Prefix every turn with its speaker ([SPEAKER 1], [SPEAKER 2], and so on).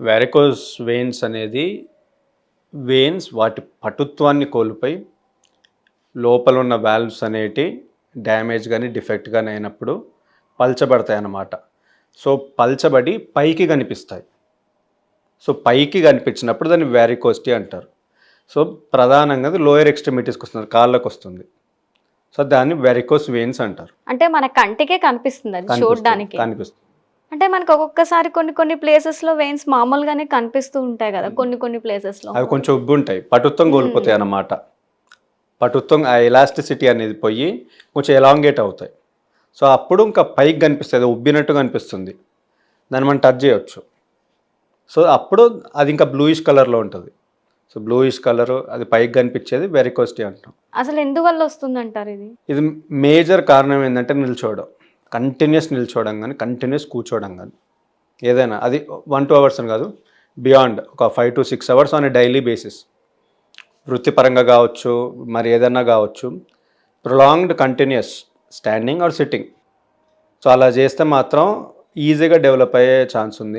[SPEAKER 1] Varicose veins అనేది veins వాటి పటుత్వాన్ని కోల్పోయి లోపల ఉన్న వాల్వ్స్ అనేటి డ్యామేజ్ కానీ డిఫెక్ట్ కానీ అయినప్పుడు పల్చబడతాయి అన్నమాట. సో పల్చబడి పైకి కనిపిస్తాయి. సో పైకి కనిపించినప్పుడు దాన్ని వ్యారికోస్టీ అంటారు. సో ప్రధానంగా లోయర్ ఎక్స్ట్రిమిటీస్కి వస్తుంది కాళ్ళకు వస్తుంది. సో దాన్ని వెరికోస్ వెయిన్స్ అంటారు.
[SPEAKER 2] అంటే మన కంటికే కనిపిస్తుంది అది
[SPEAKER 1] కనిపిస్తుంది,
[SPEAKER 2] చూడడానికి.
[SPEAKER 1] కనిపిస్తుంది.
[SPEAKER 2] అంటే మనకు ఒక్కొక్కసారి కొన్ని కొన్ని ప్లేసెస్లో వెయిన్స్ మామూలుగానే కనిపిస్తూ ఉంటాయి కదా కొన్ని కొన్ని ప్లేసెస్లో
[SPEAKER 1] అవి కొంచెం ఉబ్బు ఉంటాయి పటుత్వం కోల్పోతాయి అన్నమాట. పటుత్వం ఆ ఎలాస్టిసిటీ అనేది పోయి కొంచెం ఎలాంగేట్ అవుతాయి. సో అప్పుడు ఇంకా పైకి కనిపిస్తుంది ఉబ్బినట్టు కనిపిస్తుంది. దాన్ని మనం టచ్ చేయొచ్చు. సో అప్పుడు అది ఇంకా బ్లూయిష్ కలర్లో ఉంటుంది. సో బ్లూయిష్ కలర్ అది పైకి కనిపించేది వెరికోస్టీ అంటాం.
[SPEAKER 2] అసలు ఎందువల్ల వస్తుంది అంటారు ఇది?
[SPEAKER 1] ఇది మేజర్ కారణం ఏంటంటే నిల్చోవడం. కంటిన్యూస్ నిల్చోవడం కానీ కంటిన్యూస్ కూర్చోవడం కానీ. ఏదైనా అది వన్ టూ అవర్స్ అని కాదు. బియాండ్ ఒక five to six hours on daily basis వృత్తిపరంగా కావచ్చు మరి ఏదైనా కావచ్చు. Prolonged continuous standing or sitting so అలా చేస్తే మాత్రం ఈజీగా డెవలప్ అయ్యే ఛాన్స్ ఉంది.